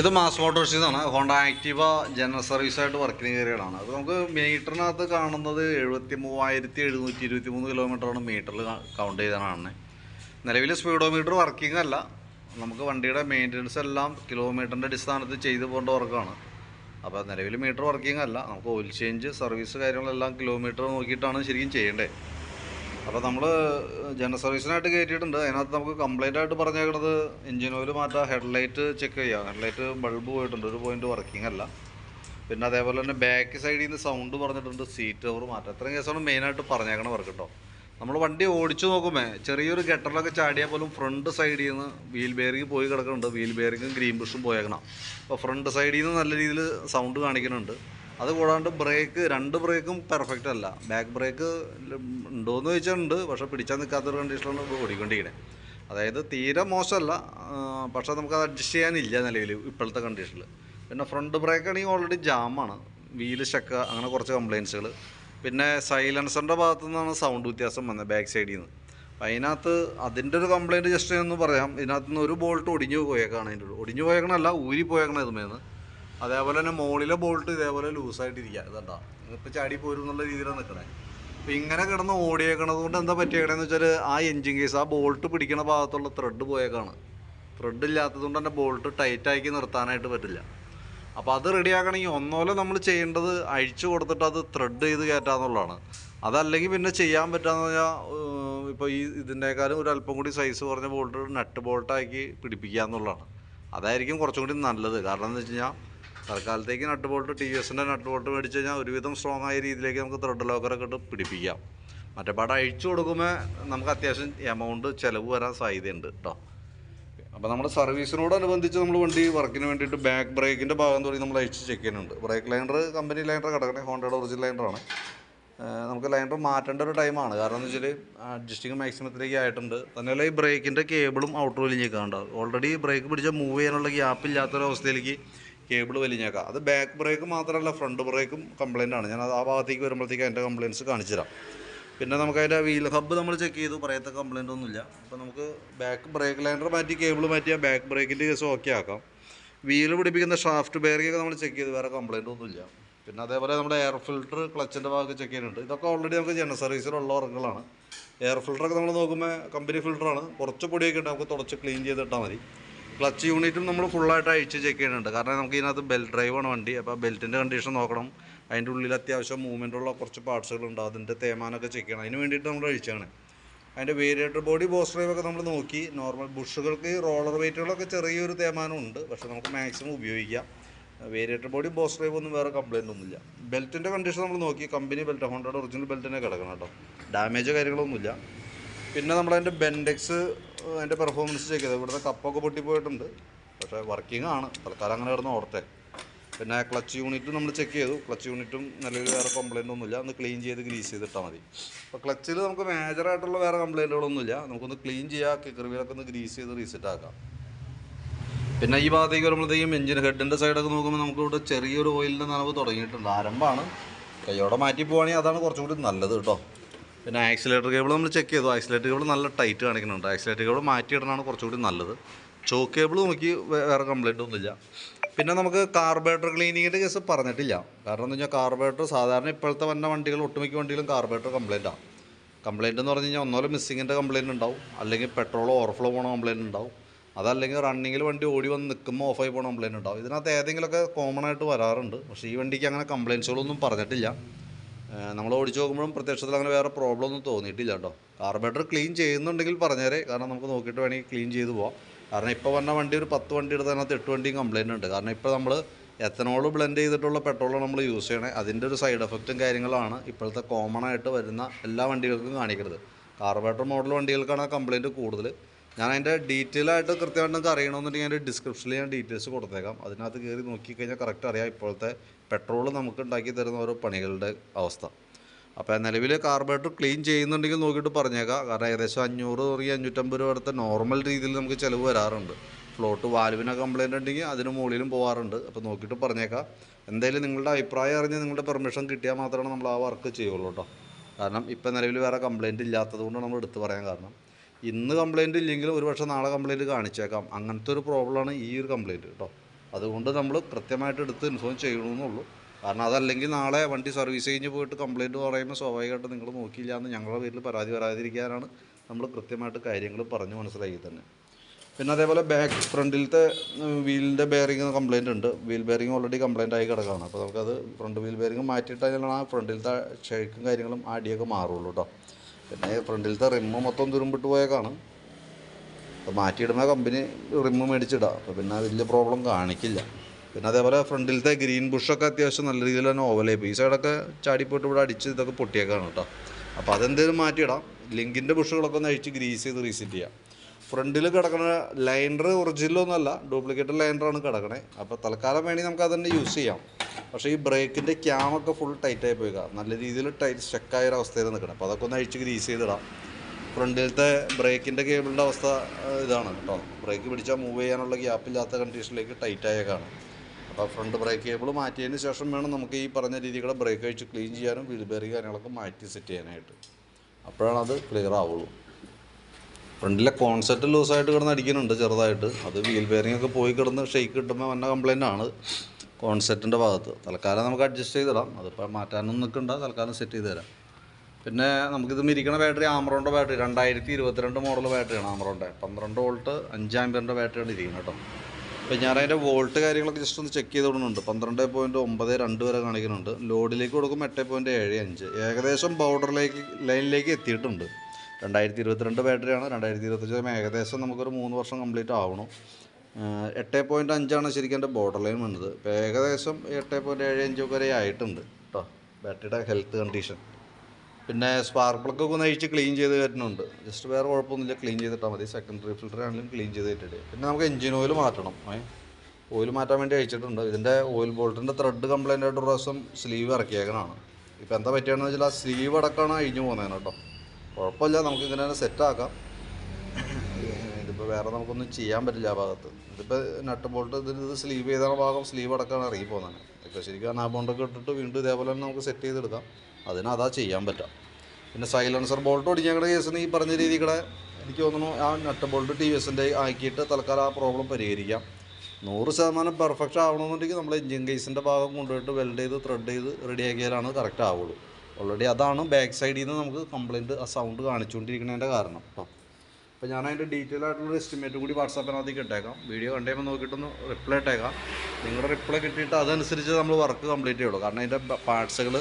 ഇത് മാസ് മോട്ടോഴ്സിൽ നിന്നാണ് Honda Activa general സർവീസായിട്ട് വർക്കിന് കയറിയതാണ്. അത് നമുക്ക് മീറ്ററിനകത്ത് കാണുന്നത് എഴുപത്തി മൂവായിരത്തി എഴുന്നൂറ്റി ഇരുപത്തി മൂന്ന് കിലോമീറ്ററാണ് മീറ്ററിൽ കൗണ്ട് ചെയ്താണ് നിലവിൽ സ്പീഡോമീറ്റർ വർക്കിംഗ് അല്ല. നമുക്ക് വണ്ടിയുടെ മെയിന്റനൻസ് എല്ലാം കിലോമീറ്ററിന്റെ അടിസ്ഥാനത്തിൽ ചെയ്തു പോകേണ്ട വർക്കാണ് അപ്പോൾ നിലവിൽ മീറ്റർ വർക്കിംഗ് അല്ല. നമുക്ക് ഓയിൽ ചേഞ്ച് സർവീസ് കാര്യങ്ങളെല്ലാം കിലോമീറ്റർ നോക്കിയിട്ടാണ് ശരിക്കും ചെയ്യേണ്ടത്. അപ്പോൾ നമ്മൾ ജനറൽ സർവീസിനായിട്ട് കയറ്റിയിട്ടുണ്ട് അതിനകത്ത് നമുക്ക് കംപ്ലൈന്റ് ആയിട്ട് പറഞ്ഞേക്കണത് എഞ്ചിൻ ഓയിൽ മാറ്റാം ഹെഡ്ലൈറ്റ് ചെക്ക് ചെയ്യാം. ഹെഡ്ലൈറ്റ് ബൾബ് പോയിട്ടുണ്ട്. ഒരു പോയിന്റ് വർക്കിംഗ് അല്ല. പിന്നെ അതേപോലെ തന്നെ ബാക്ക് സൈഡിൽ നിന്ന് സൗണ്ട് പറഞ്ഞിട്ടുണ്ട്. സീറ്റ് കവർ മാറ്റാം. അത്രയും കേസാണ് മെയിനായിട്ട് പറഞ്ഞേക്കണ വർക്ക് കേട്ടോ നമ്മൾ വണ്ടി ഓടിച്ചു നോക്കുമ്പോൾ ചെറിയൊരു ഗട്ടറിലൊക്കെ ചാടിയാൽ പോലും ഫ്രണ്ട് സൈഡിൽ നിന്ന് വീൽ ബെയറിംഗ് പോയി കിടക്കുന്നുണ്ട്. വീൽ ബെയറിങ്ങും ഗ്രീൻ ബുഷും പോയേക്കണം. അപ്പോൾ ഫ്രണ്ട് സൈഡിൽ നിന്ന് നല്ല രീതിയിൽ സൗണ്ട് കാണിക്കുന്നുണ്ട്. അത് കൂടാണ്ട് ബ്രേക്ക് രണ്ട് ബ്രേക്കും പെർഫെക്റ്റ് അല്ല. ബാക്ക് ബ്രേക്ക് ഉണ്ടോയെന്ന് ചോദിച്ചാൽ ഉണ്ട് പക്ഷേ പിടിച്ചാൽ നിൽക്കാത്തൊരു കണ്ടീഷനിലാണ് ഓടിക്കൊണ്ടിരിക്കുന്നത് അതായത് തീരെ മോശമല്ല. പക്ഷേ നമുക്കത് അഡ്ജസ്റ്റ് ചെയ്യാനില്ല നിലവിൽ ഇപ്പോഴത്തെ കണ്ടീഷനിൽ പിന്നെ ഫ്രണ്ട് ബ്രേക്ക് ആണെങ്കിൽ ഓൾറെഡി ജാമാണ് വീൽ ഷക്ക അങ്ങനെ കുറച്ച് കംപ്ലയിൻസുകൾ പിന്നെ സൈലൻസറിന്റെ ഭാഗത്തു നിന്നാണ് സൗണ്ട് വ്യത്യാസം വന്നത് ബാക്ക് സൈഡിൽ നിന്ന് അപ്പം അതിനകത്ത് അതിന്റെ ഒരു കംപ്ലയിന്റ് ജസ്റ്റ് എന്ന് പറയാം. ഇതിനകത്ത് നിന്ന് ഒരു ബോൾട്ട് ഒടിഞ്ഞു പോയേക്കാണ് അതിന്റെ ഒടിഞ്ഞു പോയേക്കണല്ല ഊരി പോയേക്കണം ഇതുമേന്ന് അതേപോലെ തന്നെ മുകളിലെ ബോൾട്ട് ഇതേപോലെ ലൂസായിട്ടിരിക്കുക ഇതണ്ടാ. ഇപ്പം ചാടി പോരും എന്നുള്ള രീതിയിലാണ് നിൽക്കണേ അപ്പം ഇങ്ങനെ കിടന്ന് ഓടിയേക്കണത് കൊണ്ട് എന്താ പറ്റിയേക്കണേന്ന് വെച്ചാൽ ആ എഞ്ചിൻ കേസ് ആ ബോൾട്ട് പിടിക്കണ ഭാഗത്തുള്ള ത്രെഡ് പോയേക്കാണ്. ത്രെഡ് ഇല്ലാത്തത് കൊണ്ട് തന്നെ ബോൾട്ട് ടൈറ്റാക്കി നിർത്താനായിട്ട് പറ്റില്ല. അപ്പോൾ അത് റെഡിയാക്കണമെങ്കിൽ ഒന്നോലെ നമ്മൾ ചെയ്യേണ്ടത് അഴിച്ചു കൊടുത്തിട്ട് അത് ത്രെഡ് ചെയ്ത് കയറ്റാന്നുള്ളതാണ്. അതല്ലെങ്കിൽ പിന്നെ ചെയ്യാൻ പറ്റാന്ന് പറഞ്ഞാൽ ഇപ്പോൾ ഈ ഇതിന്റെക്കാളും ഒരു അല്പം കൂടി സൈസ് കുറഞ്ഞ ബോൾട്ട് നട്ട് ബോൾട്ടാക്കി പിടിപ്പിക്കുക എന്നുള്ളതാണ് അതായിരിക്കും കുറച്ചും കൂടി നല്ലത്. കാരണം എന്ന് വെച്ച് കഴിഞ്ഞാൽ തൽക്കാലത്തേക്ക് നട്ട് ബോൾട്ട് ടി വി എസിന്റെ നട്ട് ബോൾട്ട് മേടിച്ച് കഴിഞ്ഞാൽ ഒരുവിധം സ്ട്രോങ് ആയ രീതിയിലേക്ക് നമുക്ക് ത്രെഡ് ലോക്കറൊക്കെ ഇട്ട് പിടിപ്പിക്കാം. മറ്റേ പാട അഴിച്ചു കൊടുക്കുമ്പോൾ നമുക്ക് അത്യാവശ്യം എമൗണ്ട് ചിലവ് വരാൻ സാധ്യതയുണ്ട് കേട്ടോ അപ്പോൾ നമ്മുടെ സർവീസിനോടനുബന്ധിച്ച് നമ്മൾ വണ്ടി വർക്കിന് വേണ്ടിയിട്ട് ബാക്ക് ബ്രേക്കിന്റെ ഭാഗം തുടങ്ങി നമ്മൾ അഴിച്ച് ചെക്ക് ചെയ്യുന്നുണ്ട്. ബ്രേക്ക് ലൈനർ കമ്പനി ലൈനർ കിടക്കണേ ഹോണ്ടയുടെ ഒറിജിനൽ ലൈനറാണ് നമുക്ക് ലൈനർ മാറ്റേണ്ട ഒരു ടൈമാണ് കാരണം എന്ന് വെച്ചാൽ അഡ്ജസ്റ്റിങ് മാക്സിമത്തിലേക്ക് ആയിട്ടുണ്ട്. തന്നെയല്ല ഈ ബ്രേക്കിന്റെ കേബിളും ഔട്ടർ വലിഞ്ഞേക്കാണ്ട് ഓൾറെഡി ബ്രേക്ക് പിടിച്ചാൽ മൂവ് ചെയ്യാനുള്ള ഗ്യാപ്പ് ഇല്ലാത്തൊരവസ്ഥയിലേക്ക് കേബിൾ വലിഞ്ഞേക്കാം. അത് ബാക്ക് ബ്രേക്ക് മാത്രമല്ല ഫ്രണ്ട് ബ്രേക്കും കംപ്ലൈന്റ് ആണ്. ഞാൻ അത് ആ ഭാഗത്തേക്ക് വരുമ്പോഴത്തേക്ക് അതിന്റെ കംപ്ലയിൻസ് കാണിച്ചു തരാം പിന്നെ നമുക്ക് അതിന്റെ വീൽ ഹബ്ബ് നമ്മൾ ചെക്ക് ചെയ്തു. പറയത്ത കംപ്ലൈന്റ് ഒന്നുമില്ല. അപ്പോൾ നമുക്ക് ബാക്ക് ബ്രേക്ക് ലൈനർ മാറ്റി കേബിൾ മാറ്റിയാൽ ബാക്ക് ബ്രേക്കിന്റെ കേസ് ഓക്കെ ആക്കാം. വീൽ പിടിപ്പിക്കുന്ന ഷാഫ്റ്റ് ബെയറിങ്ങൊക്കെ നമ്മൾ ചെക്ക് ചെയ്ത്. വേറെ കംപ്ലൈന്റ് ഒന്നുമില്ല. പിന്നെ അതേപോലെ നമ്മുടെ എയർ ഫിൽട്ടർ ക്ലച്ചിന്റെ ഭാഗത്ത് ചെക്ക് ചെയ്യുന്നുണ്ട്. ഇതൊക്കെ ഓൾറെഡി നമുക്ക് ജനറൽ സർവീസിലുള്ള വർക്കുകളാണ്. എയർ ഫിൽറ്ററൊക്കെ നമ്മൾ നോക്കുമ്പോൾ കമ്പനി ഫിൽട്ടറാണ് കുറച്ച് പൊടിയൊക്കെ ഉണ്ട്. നമുക്ക് തുടച്ച് ക്ലീൻ ചെയ്തിട്ടാൽ മതി. ക്ലച്ച് യൂണിറ്റും നമ്മൾ ഫുള്ളായിട്ട് അഴിച്ച് ചെക്ക് ചെയ്യുന്നുണ്ട്. കാരണം നമുക്ക് ഇതിനകത്ത് ബെൽറ്റ് ഡ്രൈവാണ് വണ്ടി. അപ്പോൾ ബെൽറ്റിന്റെ കണ്ടീഷൻ നോക്കണം. അതിന്റെ ഉള്ളിൽ അത്യാവശ്യം മൂവ്മെന്റ് ഉള്ള കുറച്ച് പാർട്സുകളുണ്ട് അതിന്റെ തേമാനൊക്കെ ചെക്ക് ചെയ്യണം. അതിന് വേണ്ടിയിട്ട് നമ്മൾ അഴിച്ചാണ്. അതിന്റെ വേരിയേറ്റർ ബോഡി ബോസ് ഡ്രൈവ് ഒക്കെ നമ്മൾ നോക്കി. നോർമൽ ബുഷുകൾക്ക് റോളർ വെയിറ്റുകളൊക്കെ ചെറിയൊരു തേമാനം ഉണ്ട്. പക്ഷേ നമുക്ക് മാക്സിമം ഉപയോഗിക്കാം. വേരിയേറ്റർ ബോഡി ബോസ് ഡ്രൈവ് ഒന്നും വേറെ കംപ്ലൈന്റ് ഒന്നുമില്ല. ബെൽറ്റിന്റെ കണ്ടീഷൻ നമ്മൾ നോക്കി. കമ്പനി ബെൽറ്റ് ഹോണ്ടയുടെ ഒറിജിനൽ ബെൽറ്റിനെ കിടക്കണം കേട്ടോ. ഡാമേജ് കാര്യങ്ങളൊന്നുമില്ല. പിന്നെ നമ്മളതിന്റെ ബെൻഡെക്സ് അതിന്റെ പെർഫോമൻസ് ചെക്ക് ചെയ്തത് ഇവിടുത്തെ കപ്പൊക്കെ പൊട്ടിപ്പോയിട്ടുണ്ട്. പക്ഷേ വർക്കിംഗ് ആണ്. തൽക്കാലം അങ്ങനെ കിടന്ന് ഓർത്തെ. പിന്നെ ക്ലച്ച് യൂണിറ്റ് നമ്മൾ ചെക്ക് ചെയ്തു. ക്ലച്ച് യൂണിറ്റും നിലവിൽ വേറെ കംപ്ലൈന്റ് ഒന്നുമില്ല. ഒന്ന് ക്ലീൻ ചെയ്ത് ഗ്രീസ് ചെയ്തിട്ടാൽ മതി. അപ്പോൾ ക്ലച്ചിൽ നമുക്ക് മേജറായിട്ടുള്ള വേറെ കംപ്ലൈന്റുകളൊന്നുമില്ല നമുക്കൊന്ന് ക്ലീൻ ചെയ്യാം. കിക്കറിവിലൊക്കെ ഒന്ന് ഗ്രീസ് ചെയ്ത് റീസെറ്റ് ആക്കാം. പിന്നെ ഈ ഭാഗത്തേക്ക് വരുമ്പോഴത്തേക്കും എഞ്ചിൻ ഹെഡിന്റെ സൈഡൊക്കെ നോക്കുമ്പോൾ നമുക്ക് ഇവിടെ ചെറിയൊരു ഓയിലിന്റെ നനവ് തുടങ്ങിയിട്ടുണ്ട്. ആരംഭമാണ്. കൈയോടെ മാറ്റി പോവുകയാണെങ്കിൽ അതാണ് കുറച്ചും കൂടി നല്ലത് കേട്ടോ. പിന്നെ ആക്സിലേറ്റർ കേബിൾ നമ്മൾ ചെക്ക് ചെയ്തു. ആക്സിലേറ്റർ കേബിൾ നല്ല ടൈറ്റ് കാണിക്കുന്നുണ്ട്. ആക്സിലേറ്റർ കേബിൾ മാറ്റിയിടണമാണ് കുറച്ചുകൂടി നല്ലത്. ചോക്ക് കേബിൾ നോക്കി വേറെ കംപ്ലൈന്റ് ഒന്നുമില്ല. പിന്നെ നമുക്ക് കാർബേറ്റർ ക്ലീനിങ്ങിന്റെ കേസ് പറഞ്ഞിട്ടില്ല. കാരണം എന്ന് വെച്ചാൽ കാർബേറ്റർ സാധാരണ ഇപ്പോഴത്തെ വന്ന വണ്ടികൾ ഒട്ടുമിക്ക വണ്ടികളും കാർബേറ്റർ കംപ്ലൈന്റാണ് കംപ്ലൈന്റ് എന്ന് പറഞ്ഞു കഴിഞ്ഞാൽ ഒന്നോലെ മിസ്സിങ്ങിന്റെ കംപ്ലൈന്റ് ഉണ്ടാവും. അല്ലെങ്കിൽ പെട്രോൾ ഓവർഫ്ലോ പോകണ കംപ്ലൈന്റ് ഉണ്ടാവും. അതല്ലെങ്കിൽ റണ്ണിങ്ങിൽ വണ്ടി ഓടി വന്ന് നിൽക്കുമ്പോൾ ഓഫായി പോകണ കംപ്ലൈന്റ് ഉണ്ടാവും. ഇതിനകത്ത് ഏതെങ്കിലുമൊക്കെ കോമൺ ആയിട്ട് വരാറുണ്ട്. പക്ഷേ ഈ വണ്ടിക്ക് അങ്ങനെ കംപ്ലയിൻസുകളൊന്നും പറഞ്ഞിട്ടില്ല. നമ്മൾ ഓടിച്ച് നോക്കുമ്പോഴും പ്രത്യക്ഷത്തിൽ അങ്ങനെ വേറെ പ്രോബ്ലം ഒന്നും തോന്നിയിട്ടില്ല കേട്ടോ. കാർബറേറ്റർ ക്ലീൻ ചെയ്യുന്നുണ്ടെങ്കിൽ പറഞ്ഞേരെ കാരണം നമുക്ക് നോക്കിയിട്ട് വേണമെങ്കിൽ ക്ലീൻ ചെയ്ത് പോവാം. കാരണം ഇപ്പോൾ വന്ന വണ്ടി ഒരു പത്ത് വണ്ടി എടുത്ത് അതിനകത്ത് എട്ട് വണ്ടിയും കംപ്ലയിന്റ് ഉണ്ട്. കാരണം ഇപ്പോൾ നമ്മൾ എത്തനോൾ ബ്ലെൻഡ് ചെയ്തിട്ടുള്ള പെട്രോളാണ് നമ്മൾ യൂസ് ചെയ്യണേ. അതിന്റെ ഒരു സൈഡ് എഫക്റ്റും കാര്യങ്ങളാണ് ഇപ്പോഴത്തെ കോമൺ ആയിട്ട് വരുന്ന എല്ലാ വണ്ടികൾക്കും കാണിക്കുന്നത് കാർബറേറ്റർ മോഡൽ വണ്ടികൾക്കാണ് കംപ്ലയിന്റ് കൂടുതൽ ഞാൻ അതിന്റെ ഡീറ്റെയിൽ ആയിട്ട് കൃത്യമായിട്ട് നിങ്ങൾക്ക് അറിയണമെന്നുണ്ടെങ്കിൽ അതിന്റെ ഡിസ്ക്രിപ്ഷനിൽ ഞാൻ ഡീറ്റെയിൽസ് കൊടുത്തേക്കാം. അതിനകത്ത് കയറി നോക്കിക്കഴിഞ്ഞാൽ കറക്റ്റ് അറിയാം ഇപ്പോഴത്തെ പെട്രോൾ നമുക്ക് ഉണ്ടാക്കി തരുന്ന ഓരോ പണികളുടെ അവസ്ഥ. അപ്പോൾ നിലവിൽ കാർബറേറ്റർ ക്ലീൻ ചെയ്യുന്നുണ്ടെങ്കിൽ നോക്കിയിട്ട് പറഞ്ഞേക്കാം. കാരണം ഏകദേശം അഞ്ഞൂറ് തുടങ്ങി അഞ്ഞൂറ്റമ്പത് രൂപ അടുത്ത നോർമൽ രീതിയിൽ നമുക്ക് ചിലവ് വരാറുണ്ട്. ഫ്ലോട്ട് വാൽവിന് കംപ്ലയിന്റ് ഉണ്ടെങ്കിൽ അതിന് മുകളിലും പോകാറുണ്ട് അപ്പോൾ നോക്കിയിട്ട് പറഞ്ഞേക്കാം. എന്തായാലും നിങ്ങളുടെ അഭിപ്രായം അറിഞ്ഞ് നിങ്ങളുടെ പെർമിഷൻ കിട്ടിയാൽ മാത്രമേ നമ്മൾ ആ വർക്ക് ചെയ്യുള്ളൂ കേട്ടോ. കാരണം ഇപ്പം നിലവിൽ വേറെ കംപ്ലൈന്റ് ഇല്ലാത്തത് നമ്മൾ എടുത്ത് പറയാൻ കാരണം. ഇന്ന് കംപ്ലൈന്റ് ഇല്ലെങ്കിൽ ഒരു പക്ഷേ നാളെ കംപ്ലൈന്റ് കാണിച്ചേക്കാം. അങ്ങനത്തെ ഒരു പ്രോബ്ലമാണ് ഈ ഒരു കംപ്ലൈന്റ് കേട്ടോ അതുകൊണ്ട് നമ്മൾ കൃത്യമായിട്ട് എടുത്ത് ഇൻഫോം ചെയ്യണമെന്നുള്ളൂ കാരണം അതല്ലെങ്കിൽ നാളെ വണ്ടി സർവീസ് കഴിഞ്ഞ് പോയിട്ട് കംപ്ലയിന്റ് പറയുമ്പോൾ സ്വാഭാവികമായിട്ട് നിങ്ങൾ നോക്കിയില്ല എന്ന് ഞങ്ങളുടെ പേരിൽ പരാതി വരാതിരിക്കാനാണ് നമ്മൾ കൃത്യമായിട്ട് കാര്യങ്ങൾ പറഞ്ഞ് മനസ്സിലാക്കി തന്നെ. പിന്നെ അതേപോലെ ബാക്ക് ഫ്രണ്ടിലത്തെ വീലിന്റെ ബെയറിംഗ് കംപ്ലയിന്റ് ഉണ്ട്. വീൽ ബെയറിംഗ് ഓൾറെഡി കംപ്ലയിന്റ് ആയി കിടക്കുകയാണ് അപ്പോൾ നമുക്കത് ഫ്രണ്ട് വീൽ ബെയറിംഗ് മാറ്റിയിട്ടാണ് ആ ഫ്രണ്ടിലത്തെ ഷേക്കും കാര്യങ്ങളും അടിയൊക്കെ മാറുള്ളൂ കേട്ടോ പിന്നെ ഫ്രണ്ടിലത്തെ റിമ്മ് മൊത്തം തുരുമ്പിട്ട് പോയേക്കാണ്. അപ്പോൾ മാറ്റിയിടുമ്പോൾ കമ്പനി റിമ്മ് മേടിച്ചിടാം. അപ്പോൾ പിന്നെ വലിയ പ്രോബ്ലം കാണിക്കില്ല. പിന്നെ അതേപോലെ ഫ്രണ്ടിലത്തെ ഗ്രീൻ ബുഷൊക്കെ അത്യാവശ്യം നല്ല രീതിയിൽ തന്നെ ഓവലായി പോയി ഈ സൈഡൊക്കെ ചാടിപ്പോയിട്ട് ഇവിടെ അടിച്ച് ഇതൊക്കെ പൊട്ടിയേക്കാണ് കേട്ടോ. അപ്പോൾ അതെന്തെങ്കിലും മാറ്റിയിടാം. ലിങ്കിന്റെ ബുഷുകളൊക്കെ ഒന്ന് അഴിച്ച് ഗ്രീസ് ചെയ്ത് റീസെറ്റ് ചെയ്യാം. ഫ്രണ്ടിൽ കിടക്കുന്ന ലൈനർ ഒറിജിനലൊന്നുമല്ല ഡ്യൂപ്ലിക്കേറ്റ് ലൈനറാണ് കിടക്കണേ. അപ്പോൾ തൽക്കാലം വേണമെങ്കിൽ നമുക്ക് അത് യൂസ് ചെയ്യാം. പക്ഷേ ഈ ബ്രേക്കിന്റെ ക്യാമൊക്കെ ഫുൾ ടൈറ്റായി പോയി നല്ല രീതിയിൽ ടൈറ്റ് സ്റ്റക്കായ ഒരു അവസ്ഥയിൽ നിൽക്കണം. അപ്പോൾ അതൊക്കെ ഒന്ന് അഴിച്ച് ഗ്രീസ് ചെയ്തിടാം. ഫ്രണ്ടിലത്തെ ബ്രേക്കിന്റെ കേബിളിന്റെ അവസ്ഥ ഇതാണ് കേട്ടോ. ബ്രേക്ക് പിടിച്ചാൽ മൂവ് ചെയ്യാനുള്ള ഗ്യാപ്പില്ലാത്ത കണ്ടീഷനിലേക്ക് ടൈറ്റ് ആയേക്കാണ് അപ്പോൾ ഫ്രണ്ട് ബ്രേക്ക് കേബിൾ മാറ്റിയതിന് ശേഷം വേണം നമുക്ക് ഈ പറഞ്ഞ രീതിയിലൂടെ ബ്രേക്ക് അഴിച്ച് ക്ലീൻ ചെയ്യാനും വീൽ ബെയറിങ് കാര്യങ്ങളൊക്കെ മാറ്റി സെറ്റ് ചെയ്യാനായിട്ട്. അപ്പോഴാണ് അത് ക്ലിയർ ആവുള്ളൂ. ഫ്രണ്ടിലെ കോൺസെപ്റ്റ് ലൂസായിട്ട് കിടന്ന് അടിക്കുന്നുണ്ട് ചെറുതായിട്ട്. അത് വീൽ ബെയറിംഗ് ഒക്കെ പോയി കിടന്ന് ഷെയ്ക്ക് കിട്ടുമ്പോൾ വന്ന കംപ്ലൈന്റ് ആണ്. കോൺസെപ്റ്റിന്റെ ഭാഗത്ത്. തൽക്കാലം നമുക്ക് അഡ്ജസ്റ്റ് ചെയ്തിടാം. അതിപ്പോൾ മാറ്റാനൊന്നും നിൽക്കണ്ട. തൽക്കാലം സെറ്റ് ചെയ്ത് തരാം. പിന്നെ നമുക്കിത് ഇരിക്കുന്ന ബാറ്ററി ആമറോണിന്റെ ബാറ്ററി രണ്ടായിരത്തി ഇരുപത്തിരണ്ട് മോഡൽ ബാറ്ററിയാണ് ആമറോണിന്റെ പന്ത്രണ്ട് വോൾട്ട് അഞ്ചാമ്പിയറിന്റെ ബാറ്ററിയാണ് ഇരിക്കുന്നത് കേട്ടോ. അപ്പോൾ ഞാൻ അതിന്റെ വോൾട്ട് കാര്യങ്ങളൊക്കെ ജസ്റ്റ് ഒന്ന് ചെക്ക് ചെയ്ത് കൊടുക്കുന്നുണ്ട് പന്ത്രണ്ട് പോയിന്റ് ഒമ്പത് രണ്ട് വരെ കാണിക്കുന്നുണ്ട്. ലോഡിലേക്ക് കൊടുക്കുമ്പോൾ എട്ട് പോയിന്റ് ഏഴ് അഞ്ച്. ഏകദേശം ബൗണ്ടറിലേക്ക് ലൈനിലേക്ക് എത്തിയിട്ടുണ്ട്. രണ്ടായിരത്തി ഇരുപത്തിരണ്ട് ബാറ്ററിയാണ് രണ്ടായിരത്തി ഇരുപത്തഞ്ച് ഏകദേശം നമുക്കൊരു മൂന്ന് വർഷം കംപ്ലീറ്റ് ആവണം. എട്ട് പോയിന്റ് അഞ്ചാണ് ശരിക്കും എന്റെ ബോർഡർ ലൈൻ വന്നത്. ഇപ്പോൾ ഏകദേശം എട്ട് പോയിന്റ് ഏഴ് അഞ്ച് വരെ ആയിട്ടുണ്ട് കേട്ടോ ബാറ്ററിയുടെ ഹെൽത്ത് കണ്ടീഷൻ പിന്നെ സ്പാർക്ക് പ്ലഗ് ഒന്ന് അഴിച്ച് ക്ലീൻ ചെയ്ത് തരുന്നുണ്ട് ജസ്റ്റ് വേറെ കുഴപ്പമൊന്നുമില്ല. ക്ലീൻ ചെയ്തിട്ടാൽ മതി. സെക്കൻഡറി ഫിൽറ്റർ ആണെങ്കിലും ക്ലീൻ ചെയ്ത് ഇട്ടിട്ട്. പിന്നെ നമുക്ക് എഞ്ചിൻ ഓയിൽ മാറ്റണം. ഓയിൽ മാറ്റാൻ വേണ്ടി അയച്ചിട്ടുണ്ട് ഇതിന്റെ ഓയിൽ ബോൾട്ടിന്റെ ത്രെഡ് കംപ്ലൈന്റ് ആയിട്ട് ഒരു പ്രാവശ്യം സ്ലീവ് ഇറക്കിയേക്കണാണ് ഇപ്പോൾ എന്താ പറ്റിയാണെന്ന് വെച്ചാൽ ആ സ്ലീവ് അടക്കമാണ് അഴിഞ്ഞു പോകുന്നതിന് കേട്ടോ കുഴപ്പമില്ല. നമുക്ക് ഇങ്ങനെ തന്നെ സെറ്റാക്കാം ഇതിപ്പോൾ വേറെ നമുക്കൊന്നും ചെയ്യാൻ പറ്റില്ല ആ ഭാഗത്ത്. ഇതിപ്പോൾ നട്ട് ബോൾട്ട് ഇതിൽ ഇത് സ്ലീവ് ചെയ്ത ഭാഗം സ്ലീവ് അടക്കമാണ് ഇറങ്ങി പോകുന്നത് ഇപ്പോൾ ശരിക്കും ആ ബോണ്ടൊക്കെ ഇട്ടിട്ട് വീണ്ടും ഇതേപോലെ തന്നെ നമുക്ക് സെറ്റ് ചെയ്തെടുക്കാം. അതിന് അതാ ചെയ്യാൻ പറ്റാം പിന്നെ സൈലൻസർ ബോൾട്ട് ഒടിഞ്ഞങ്ങളുടെ കേസിന് ഈ പറഞ്ഞ രീതികളെ എനിക്ക് തോന്നുന്നു ആ നട്ട് ബോൾട്ട് ടി വി എസിന്റെ ആക്കിയിട്ട് തൽക്കാലം ആ പ്രോബ്ലം പരിഹരിക്കാം. നൂറ് ശതമാനം പെർഫെക്റ്റ് ആവണമെന്നുണ്ടെങ്കിൽ നമ്മൾ എഞ്ചിൻ കേസിന്റെ ഭാഗം കൊണ്ടുപോയിട്ട് വെൽഡ് ചെയ്ത് ത്രെഡ് ചെയ്ത് റെഡി റെഡിയാക്കിയാലാണ് കറക്റ്റ് ആവുള്ളൂ. ഓൾറെഡി അതാണ് ബാക്ക് സൈഡിൽ നിന്ന് നമുക്ക് കംപ്ലയിന്റ് ആ സൗണ്ട് കാണിച്ചുകൊണ്ടിരിക്കുന്നതിന്റെ കാരണം. കേട്ടോ അപ്പോൾ ഞാൻ അതിന്റെ ഡീറ്റെയിൽ ആയിട്ടുള്ള എസ്റ്റിമേറ്റ് കൂടി വാട്സാപ്പിനകത്തേക്ക് ഇട്ടേക്കാം വീഡിയോ കണ്ടുകഴിയുമ്പോൾ നോക്കിയിട്ടൊന്ന് റിപ്ലൈ ഇട്ടേക്കാം. നിങ്ങളുടെ റിപ്ലൈ കിട്ടിയിട്ട് അതനുസരിച്ച് നമ്മൾ വർക്ക് കംപ്ലീറ്റ് ചെയ്യുള്ളൂ. കാരണം അതിന്റെ പാർട്സുകൾ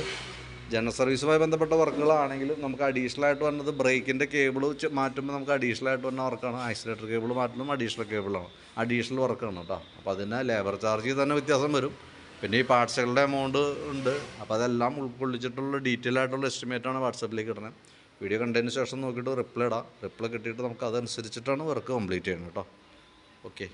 ജനറൽ സർവീസുമായി ബന്ധപ്പെട്ട വർക്കുകളാണെങ്കിൽ നമുക്ക് അഡീഷണൽ ആയിട്ട് വന്നത് ബ്രേക്കിന്റെ കേബിൾ മാറ്റുമ്പോൾ നമുക്ക് അഡീഷണൽ ആയിട്ട് വന്ന വർക്കാണ് ആക്സിലേറ്റർ കേബിൾ മാറ്റുന്നതും അഡീഷണൽ കേബിളാണ് അഡീഷണൽ വർക്കാണ് കേട്ടോ അപ്പോൾ അതിന് ലേബർ ചാർജ് തന്നെ വ്യത്യാസം വരും. പിന്നെ ഈ പാർട്സുകളുടെ എമൗണ്ട് ഉണ്ട്. അപ്പോൾ അതെല്ലാം ഉൾക്കൊള്ളിച്ചിട്ടുള്ള ഡീറ്റെയിൽ ആയിട്ടുള്ള എസ്റ്റിമേറ്റാണ് വാട്സപ്പിലേക്ക് ഇടുന്നത്. വീഡിയോ കണ്ടതിന് ശേഷം നോക്കിയിട്ട് റിപ്ലൈ ഇടാം. റിപ്ലൈ കിട്ടിയിട്ട് നമുക്ക് അതനുസരിച്ചിട്ടാണ് വർക്ക് കംപ്ലീറ്റ് ചെയ്യുന്നത് കേട്ടോ. ഓക്കെ